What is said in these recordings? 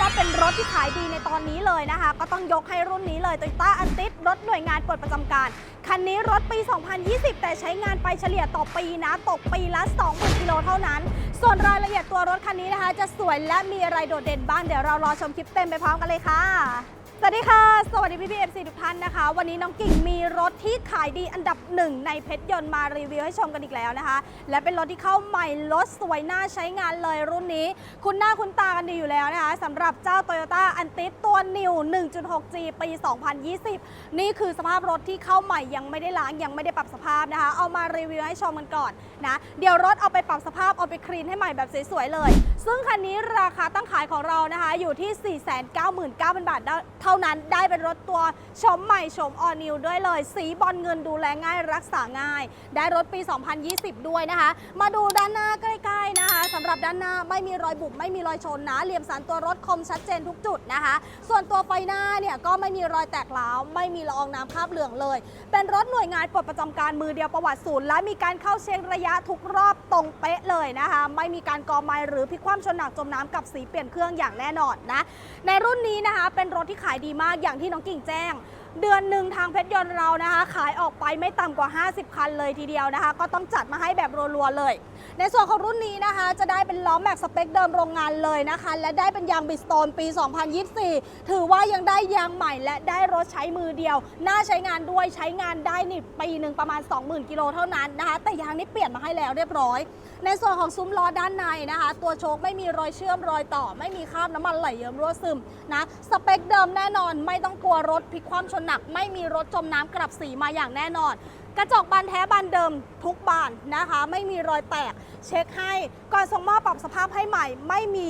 ว่าเป็นรถที่ขายดีในตอนนี้เลยนะคะ ก็ต้องยกให้รุ่นนี้เลย Toyota a n t i s รถหน่วยงานปลดประจำการ คันนี้รถปี 2020 แต่ใช้งานไปเฉลี่ยต่อปีนะ ตกปีละ 20,000กิโลเท่านั้น ส่วนรายละเอียดตัวรถคันนี้นะคะ จะสวยและมีอะไรโดดเด่นบ้าง เดี๋ยวเรารอชมคลิปเต็มไปพร้อมกันเลยค่ะ สวัสดีค่ะ สวัสดีพี่พีเอฟซีทุกท่านนะคะ วันนี้น้องกิ่งมีรถที่ขายดีอันดับหนึ่งในเพชรยนต์มารีวิวให้ชมกันอีกแล้วนะคะ และเป็นรถที่เข้าใหม่รถสวยน่าใช้งานเลยรุ่นนี้ คุณหน้าคุณตากันดีอยู่แล้วนะคะสำหรับเจ้า Toyota a n t i s ตัว New 1.6G ปี 2020 นี่คือสภาพรถที่เข้าใหม่ยังไม่ได้ล้างยังไม่ได้ปรับสภาพนะคะ เอามารีวิวให้ชมกันก่อนนะเดี๋ยวรถเอาไปปรับสภาพเอาไปคลีนให้ใหม่แบบสวยๆเลย ซึ่งคันนี้ราคาตั้งขายของเรานะคะอยู่ที่ 499,000 บาทเท่า่านั้นได้เป็นรถตัวชมใหม่ชมออนิวด้วยเลย สีบอลเงินดูแลง่ายรักษาง่าย ได้รถปี 2020 ด้วยนะคะ มาดูด้านหน้าใกล้ๆนะคะสำหรับด้านหน้าไม่มีรอยบุบไม่มีรอยชนนะเหลี่ยมสันตัวรถคมชัดเจนทุกจุดนะคะ ส่วนตัวไฟหน้าเนี่ยก็ไม่มีรอยแตกร้าวไม่มีละอองน้ำคราบเหลืองเลย เป็นรถหน่วยงานปลดประจำการมือเดียวประวัติศูนย์และมีการเข้าเช็คระยะทุกรอบตรงเป๊ะเลยนะคะ ไม่มีการกอไม้หรือพลิกคว่ำชนหนักจมน้ำกับสีเปลี่ยนเครื่องอย่างแน่นอนนะในรุ่นนี้นะคะเป็นรถที่ขายดีมากอย่างที่น้องกิ่งแจ้ง เดือนหนึ่งทางเพชรยนต์เรานะคะ ขายออกไปไม่ต่ำกว่า 50 คันเลยทีเดียวนะคะ ก็ต้องจัดมาให้แบบรัวๆเลยในส่วนของรุ่นนี้นะคะ จะได้เป็นล้อแม็กสเปคเดิมโรงงานเลยนะคะ และได้เป็นยางบิสโตนปี 2024 ถือว่ายังได้ยางใหม่และได้รถใช้มือเดียว น่าใช้งานด้วยใช้งานได้นี่ปีหนึ่งประมาณ 20,000 กิโลเท่านั้นนะคะ แต่ยางนี้เปลี่ยนมาให้แล้วเรียบร้อย ในส่วนของซุ้มล้อด้านในนะคะ ตัวโชคไม่มีรอยเชื่อมรอยต่อ ไม่มีคราบน้ำมันไหลเยิ้มรั่วซึมนะสเปคเดิมแน่นอนไม่ต้องกลัวรถพลิกคว่ำชนหนัก ไม่มีรถจมน้ำกลับสีมาอย่างแน่นอน กระจกบานแท้บานเดิมทุกบานนะคะ ไม่มีรอยแตก เช็คให้ก่อนส่งมอบปรับสภาพให้ใหม่ ไม่มี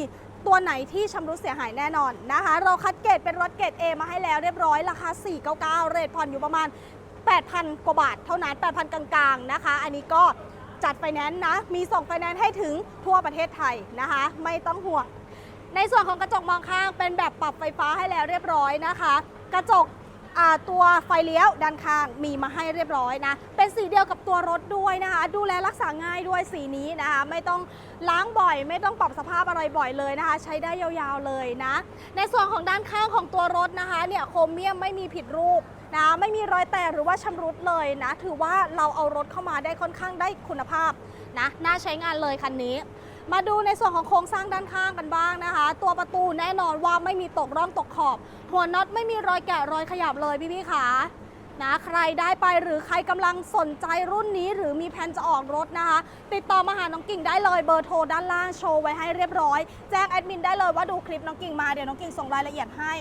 ตัวไหนที่ชำรุดเสียหายแน่นอนนะคะ เราคัดเกรดเป็นรถเกรด A มาให้แล้วเรียบร้อยราคา 499 เรทผ่อนอยู่ประมาณ 8,000 กว่าบาทเท่านั้น 8,000 กลางๆนะคะ อันนี้ก็จัดไฟแนนซ์นะ มีส่งไฟแนนซ์ให้ถึงทั่วประเทศไทยนะคะ ไม่ต้องห่วง ในส่วนของกระจกมองข้างเป็นแบบปรับไฟฟ้าให้แล้วเรียบร้อยนะคะ กระจก ตัวไฟเลี้ยวด้านข้างมีมาให้เรียบร้อยนะ เป็นสีเดียวกับตัวรถด้วยนะคะ ดูแลรักษาง่ายด้วยสีนี้นะคะ ไม่ต้องล้างบ่อย ไม่ต้องปรับสภาพอะไรบ่อยเลยนะคะ ใช้ได้ยาวๆเลยนะ ในส่วนของด้านข้างของตัวรถนะคะเนี่ยโครเมียมไม่มีผิดรูปนะไม่มีรอยแตกหรือว่าชำรุดเลยนะ ถือว่าเราเอารถเข้ามาได้ค่อนข้างได้คุณภาพนะน่าใช้งานเลยคันนี้ มาดูในส่วนของโครงสร้างด้านข้างกันบ้างนะคะ ตัวประตูแน่นอนว่าไม่มีตกร่องตกขอบ หัวน็อตไม่มีรอยแกะรอยขยับเลยพี่ๆขานะใครได้ไปหรือใครกำลังสนใจรุ่นนี้หรือมีแผนจะออกรถนะคะ ติดต่อมาหาน้องกิ่งได้เลยเบอร์โทรด้านล่างโชว์ไว้ให้เรียบร้อย แจ้งแอดมินได้เลยว่าดูคลิปน้องกิ่งมาเดี๋ยวน้องกิ่งส่งรายละเอียดให้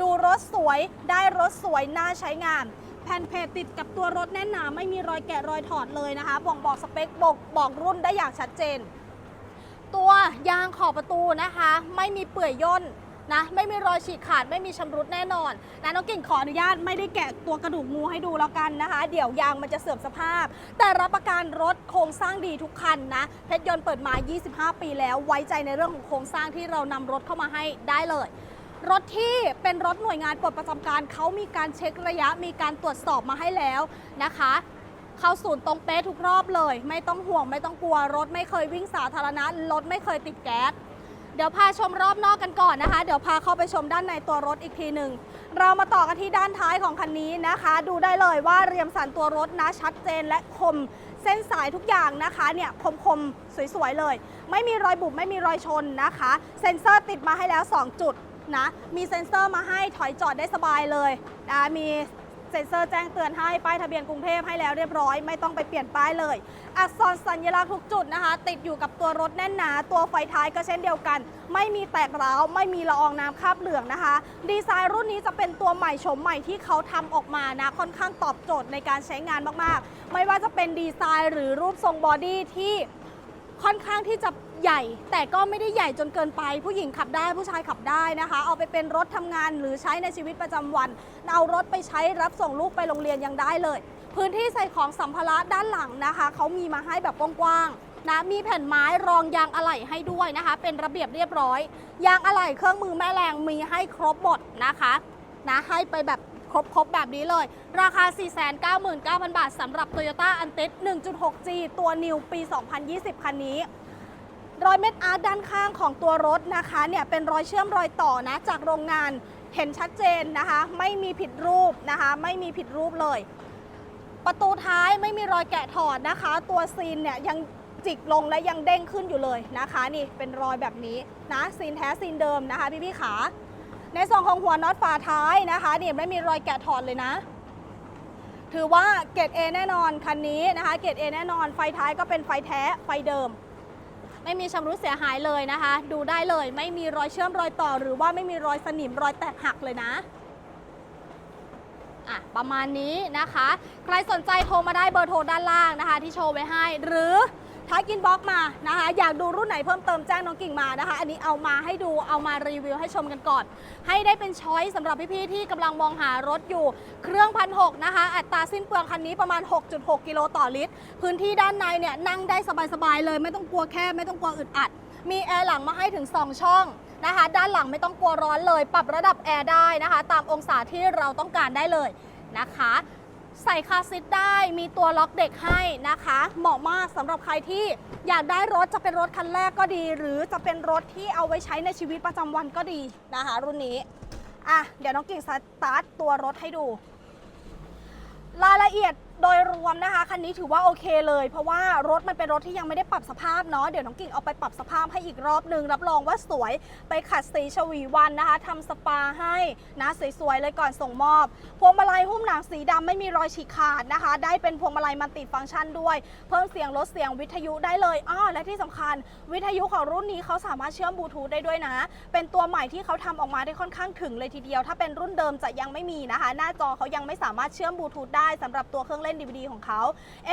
ดูรถสวยได้รถสวยน่าใช้งาน แผ่นเพจติดกับตัวรถแน่นหนาไม่มีรอยแกะรอยถอดเลยนะคะบ่งบอกสเปคบอกบอกรุ่นได้อย่างชัดเจน ตัวยางขอบประตูนะคะ ไม่มีเปื่อยย่นนะไม่มีรอยฉีกขาดไม่มีชำรุดแน่นอนนะน้องกิ่งขออนุญาตไม่ได้แกะตัวกระดูกงูให้ดูแล้วกันนะคะ เดี๋ยวยางมันจะเสื่อมสภาพ แต่รับประกันรถโครงสร้างดีทุกคันนะเพชรยนต์เปิดมา 25 ปีแล้วไว้ใจในเรื่องของโครงสร้างที่เรานำรถเข้ามาให้ได้เลย รถที่เป็นรถหน่วยงานปลดประจำการเขามีการเช็คระยะมีการตรวจสอบมาให้แล้วนะคะ เข้าศูนย์ตรงเป๊ะทุกรอบเลย ไม่ต้องห่วงไม่ต้องกลัวรถไม่เคยวิ่งสาธารณะรถไม่เคยติดแก๊สเดี๋ยวพาชมรอบนอกกันก่อนนะคะ เดี๋ยวพาเข้าไปชมด้านในตัวรถอีกทีหนึ่งเรามาต่อกันที่ด้านท้ายของคันนี้นะคะ ดูได้เลยว่าเรียมสันตัวรถนะชัดเจนและคมเส้นสายทุกอย่างนะคะเนี่ยคมๆ สวยๆ เลย ไม่มีรอยบุบไม่มีรอยชนนะคะ เซ็นเซอร์ติดมาให้แล้ว 2 จุดนะ มีเซ็นเซอร์มาให้ถอยจอดได้สบายเลยนะมี เซ็นเซอร์แจ้งเตือนให้ป้ายทะเบียนกรุงเทพให้แล้วเรียบร้อยไม่ต้องไปเปลี่ยนป้ายเลย อักษรสัญลักษณ์ทุกจุดนะคะ ติดอยู่กับตัวรถแน่นหนา ตัวไฟท้ายก็เช่นเดียวกัน ไม่มีแตกร้าว ไม่มีละอองน้ำคราบเหลืองนะคะ ดีไซน์รุ่นนี้จะเป็นตัวใหม่โฉมใหม่ที่เขาทำออกมานะค่อนข้างตอบโจทย์ในการใช้งานมากๆ ไม่ว่าจะเป็นดีไซน์หรือรูปทรงบอดี้ที่ค่อนข้างที่จะ ใหญ่แต่ก็ไม่ได้ใหญ่จนเกินไป ผู้หญิงขับได้ผู้ชายขับได้นะคะ เอาไปเป็นรถทำงานหรือใช้ในชีวิตประจำวัน เอารถไปใช้รับส่งลูกไปโรงเรียนยังได้เลย พื้นที่ใส่ของสัมภาระด้านหลังนะคะเขามีมาให้แบบกว้างๆนะมีแผ่นไม้รองยางอะไหล่ให้ด้วยนะคะ เป็นระเบียบเรียบร้อย ยางอะไหล่เครื่องมือแม่แรงมีให้ครบหมดนะคะนะให้ไปแบบครบๆแบบนี้เลย ราคา 499,000 บาทสำหรับ Toyota a n t i s 1.6G ตัว New ปี 2020 คันนี้ รอยเม็ดอาร์ตด้านข้างของตัวรถนะคะเนี่ยเป็นรอยเชื่อมรอยต่อนะจากโรงงานเห็นชัดเจนนะคะ ไม่มีผิดรูปนะคะ ไม่มีผิดรูปเลย ประตูท้ายไม่มีรอยแกะถอดนะคะ ตัวซีนเนี่ยยังจิกลงและยังเด้งขึ้นอยู่เลยนะคะนี่เป็นรอยแบบนี้นะซีนแท้ซีนเดิมนะคะพี่พี่ๆขาในส่วนของหัวน็อตฝาท้ายนะคะนี่ไม่มีรอยแกะถอดเลยนะ ถือว่าเกรด A แน่นอนคันนี้นะคะเกรด A แน่นอนไฟท้ายก็เป็นไฟแท้ไฟเดิม ไม่มีชำรุดเสียหายเลยนะคะ ดูได้เลยไม่มีรอยเชื่อมรอยต่อ หรือว่าไม่มีรอยสนิมรอยแตกหักเลยนะอะประมาณนี้นะคะ ใครสนใจโทรมาได้เบอร์โทรด้านล่างนะคะ ที่โชว์ไว้ให้หรือ ทักอินบ็อกมานะคะ อยากดูรุ่นไหนเพิ่มเติมแจ้งน้องกิ่งมานะคะ อันนี้เอามาให้ดูเอามารีวิวให้ชมกันก่อน ให้ได้เป็นช้อยสำหรับพี่ๆที่กำลังมองหารถอยู่ เครื่องพันหกนะคะ อัตราสิ้นเปลืองคันนี้ประมาณ 6.6 กิโลต่อลิตร พื้นที่ด้านในเนี่ยนั่งได้สบายๆเลย ไม่ต้องกลัวแคบไม่ต้องกลัวอึดอัด มีแอร์หลังมาให้ถึง 2 ช่องนะคะ ด้านหลังไม่ต้องกลัวร้อนเลย ปรับระดับแอร์ได้นะคะ ตามองศาที่เราต้องการได้เลยนะคะ ใส่คาซิทได้มีตัวล็อกเด็กให้นะคะ เหมาะมากสำหรับใครที่อยากได้รถจะเป็นรถคันแรกก็ดี หรือจะเป็นรถที่เอาไว้ใช้ในชีวิตประจำวันก็ดีนะคะ รุ่นนี้อะเดี๋ยวน้องกิ่งสตาร์ทตัวรถให้ดู รายละเอียด โดยรวมนะคะคันนี้ถือว่าโอเคเลย เพราะว่ารถมันเป็นรถที่ยังไม่ได้ปรับสภาพเนาะเดี๋ยวน้องกิ่งเอาไปปรับสภาพให้อีกรอบหนึ่งรับรองว่าสวยไปขัดสีชวีวันนะคะทำสปาให้นะสวยๆเลยก่อนส่งมอบ พวงมาลัยหุ้มหนังสีดำไม่มีรอยฉีกขาดนะคะ ได้เป็นพวงมาลัยมัลติดฟังก์ชันด้วย เพิ่มเสียงลดเสียงวิทยุได้เลยอ้อและที่สำคัญ วิทยุของรุ่นนี้เขาสามารถเชื่อมบลูทูธได้ด้วยนะ เป็นตัวใหม่ที่เขาทำออกมาได้ค่อนข้างถึงเลยทีเดียว ถ้าเป็นรุ่นเดิมจะยังไม่มีนะคะ หน้าจอเขายังไม่สามารถเชื่อมบลูทูธได้สำหรับตัวเครื่องเล่น DVD ของเขา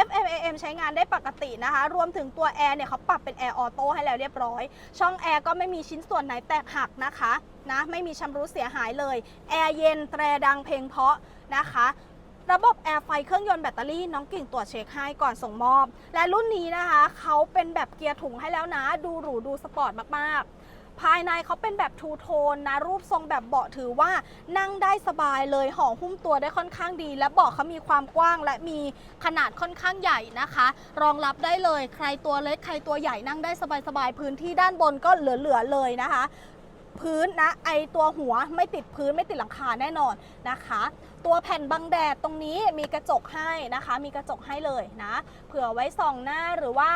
FM AM ใช้งานได้ปกตินะคะ รวมถึงตัวแอร์เนี่ยเขาปรับเป็นแอร์ออโต้ให้แล้วเรียบร้อย ช่องแอร์ก็ไม่มีชิ้นส่วนไหนแตกหักนะคะนะไม่มีชำรุดเสียหายเลย แอร์เย็นแตรดังเพลงเพราะนะคะระบบแอร์ไฟเครื่องยนต์แบตเตอรี่น้องกิ่งตรวจเช็คให้ก่อนส่งมอบ และรุ่นนี้นะคะ เขาเป็นแบบเกียร์ถุงให้แล้วนะ ดูหรูดูสปอร์ตมาก ๆ ภายในเขาเป็นแบบทูโทนนะ รูปทรงแบบเบาะถือว่านั่งได้สบายเลยห่อหุ้มตัวได้ค่อนข้างดี และเบาะเขามีความกว้างและมีขนาดค่อนข้างใหญ่นะคะ รองรับได้เลยใครตัวเล็กใครตัวใหญ่นั่งได้สบายๆพื้นที่ด้านบนก็เหลือๆเลยนะคะพื้นนะไอตัวหัวไม่ติดพื้นไม่ติดหลังคาแน่นอนนะคะ ตัวแผ่นบังแดดตรงนี้มีกระจกให้นะคะ มีกระจกให้เลยนะ เผื่อไว้ส่องหน้าหรือว่า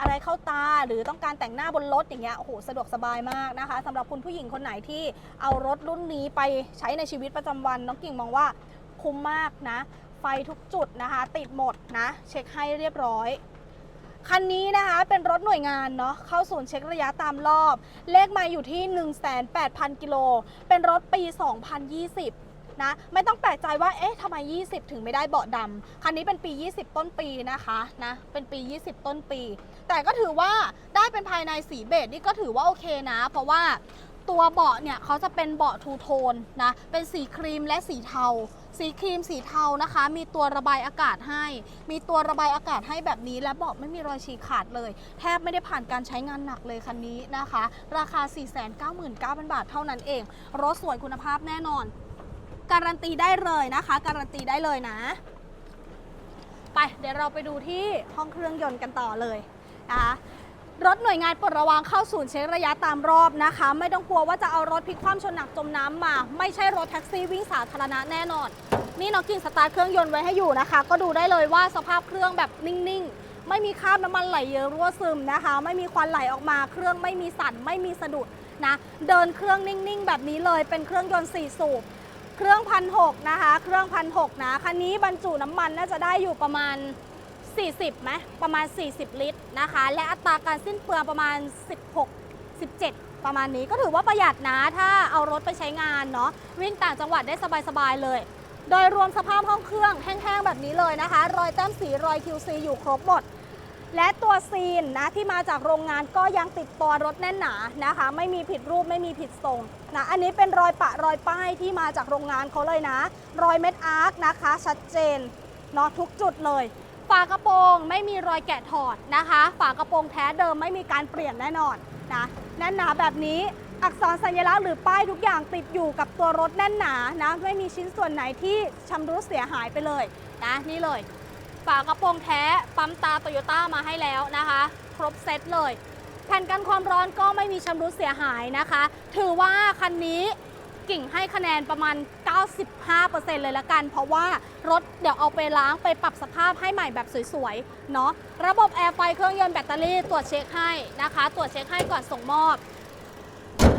อะไรเข้าตาหรือต้องการแต่งหน้าบนรถอย่างเงี้ยโอ้โหสะดวกสบายมากนะคะสำหรับคุณผู้หญิงคนไหนที่เอารถรุ่นนี้ไปใช้ในชีวิตประจำวัน น้องกิ่งมองว่าคุ้มมากนะ ไฟทุกจุดนะคะ ติดหมดนะ เช็คให้เรียบร้อยคันนี้นะคะเป็นรถหน่วยงานเนาะเข้าศูนย์เช็คระยะตามรอบ เลขมาอยู่ที่ 18,000 กิโล เป็นรถปี 2020 นะ ไม่ต้องแปลกใจว่า เอ๊ะทำไม 20 ถึงไม่ได้เบาะดำคันนี้เป็นปี 20 ต้นปีนะคะนะ เป็นปี 20 ต้นปี แต่ก็ถือว่าได้เป็นภายในสีเบจนี่ก็ถือว่าโอเคนะ เพราะว่าตัวเบาะเนี่ยเขาจะเป็นเบาะทูโทนนะ เป็นสีครีมและสีเทา สีครีมสีเทานะคะ มีตัวระบายอากาศให้ มีตัวระบายอากาศให้แบบนี้ และเบาะไม่มีรอยฉีกขาดเลย แทบไม่ได้ผ่านการใช้งานหนักเลยคันนี้นะคะ ราคา 499,000 บาทเท่านั้นเอง รถสวยคุณภาพแน่นอน การันตีได้เลยนะคะ การันตีได้เลยนะ ไปเดี๋ยวเราไปดูที่ห้องเครื่องยนต์กันต่อเลยนะคะรถหน่วยงานปลดระวางเข้าศูนย์เช็คระยะตามรอบนะคะ ไม่ต้องกลัวว่าจะเอารถพลิกคว่ำชนหนักจมน้ำมา ไม่ใช่รถแท็กซี่วิ่งสาธารณะแน่นอน นี่น้องกิ่งสตาร์ทเครื่องยนต์ไว้ให้อยู่นะคะ ก็ดูได้เลยว่าสภาพเครื่องแบบนิ่งๆ ไม่มีคราบน้ำมันไหลเยอะรั่วซึมนะคะ ไม่มีควันไหลออกมา เครื่องไม่มีสั่นไม่มีสะดุดนะ เดินเครื่องนิ่งๆ แบบนี้เลยเป็นเครื่องยนต์สี่สูบ เครื่องพันหกนะคะ เครื่องพันหกนะคันนี้บรรจุน้ำมันน่าจะได้อยู่ประมาณ 40ไหมประมาณ 40 ลิตรนะคะ และอัตราการสิ้นเปลืองประมาณ 16 17 ประมาณนี้ก็ถือว่าประหยัดนะ ถ้าเอารถไปใช้งานเนาะวิ่งต่างจังหวัดได้สบายๆเลย โดยรวมสภาพห้องเครื่องแห้งๆแบบนี้เลยนะคะ รอยแต้มสีรอย QC อยู่ครบหมด และตัวซีนนะที่มาจากโรงงานก็ยังติดตัวรถแน่นหนานะคะ ไม่มีผิดรูปไม่มีผิดทรงนะอันนี้เป็นรอยปะรอยป้ายที่มาจากโรงงานเขาเลยนะ รอยเม็ดอาร์คนะคะ ชัดเจนเนาะทุกจุดเลยฝากระโปรงไม่มีรอยแกะถอดนะคะ ฝากระโปรงแท้เดิมไม่มีการเปลี่ยนแน่นอนนะแน่นหนาแบบนี้อักษรสัญลักษณ์หรือป้ายทุกอย่างติดอยู่กับตัวรถแน่นหนานะไม่มีชิ้นส่วนไหนที่ชำรุดเสียหายไปเลยนะนี่เลย ฝากระโปรงแท้ ปั๊มตาโตโยต้ามาให้แล้วนะคะ ครบเซตเลย แผ่นกันความร้อนก็ไม่มีชำรุดเสียหายนะคะ ถือว่าคันนี้กิ่งให้คะแนนประมาณ 95%เลยละกัน เพราะว่ารถเดี๋ยวเอาไปล้างไปปรับสภาพให้ใหม่แบบสวยๆ เนาะ ระบบแอร์ไฟเครื่องยนต์แบตเตอรี่ตรวจเช็คให้นะคะ ตรวจเช็คให้ก่อนส่งมอบ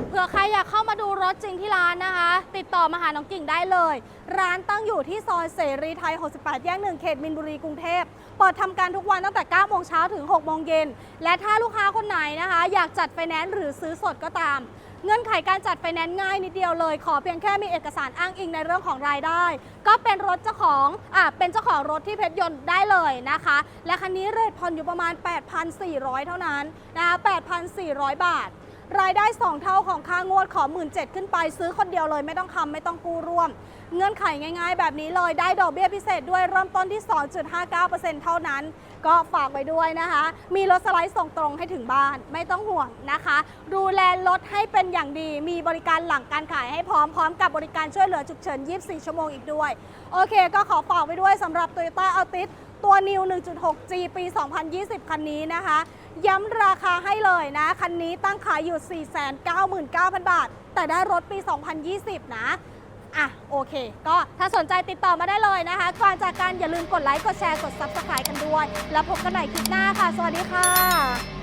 เผื่อใครอยากเข้ามาดูรถจริงที่ร้านนะคะ ติดต่อมาหาน้องกิ่งได้เลย ร้านตั้งอยู่ที่ซอยเสรีไทย 68 แยก 1 เขตมินบุรีกรุงเทพ เปิดทำการทุกวันตั้งแต่ 9 โมงเช้าถึง 6 โมงเย็น และถ้าลูกค้าคนไหนนะคะ อยากจัดไฟแนนซ์หรือซื้อสดก็ตาม เงื่อนไขการจัดไฟแนนซ์ง่ายนิดเดียวเลย ขอเพียงแค่มีเอกสารอ้างอิงในเรื่องของรายได้ ก็เป็นรถเจ้าของอ่าเป็นเจ้าของรถที่เพชรยนต์ได้เลยนะคะ และคันนี้เรทผ่อนอยู่ประมาณ 8,400 เท่านั้นนะคะ8,400 บาท รายได้ 2 เท่าของค่างวดขอ 1 7ื่นขึ้นไปซื้อคนเดียวเลยไม่ต้องคำไม่ต้องกู้ร่วม เงื่อนไขง่าย ๆ แบบนี้เลยได้ดอกเบี้ยพิเศษด้วยเริ่มต้นที่ 2.59%เท่านั้น ก็ฝากไว้ด้วยนะคะ มีรถสไลด์ส่งตรงให้ถึงบ้านไม่ต้องห่วงนะคะ ดูแลรถให้เป็นอย่างดี มีบริการหลังการขายให้พร้อมพร้อมกับบริการช่วยเหลือฉุกเฉิน 24 ชั่วโมงอีกด้วย โอเค ก็ขอฝากไว้ด้วยสำหรับ Toyota Altis ตัว New 1.6G ปี 2020 คันนี้นะคะ ย้ำราคาให้เลยนะ คันนี้ตั้งขายอยู่ 499,000 บาท แต่ได้รถปี 2020 นะอะโอเค ก็ถ้าสนใจติดต่อมาได้เลยนะคะ ก่อนจากกันอย่าลืมกดไลค์ กดแชร์ กด Subscribe กันด้วย แล้วพบกันใหม่คลิปหน้าค่ะ สวัสดีค่ะ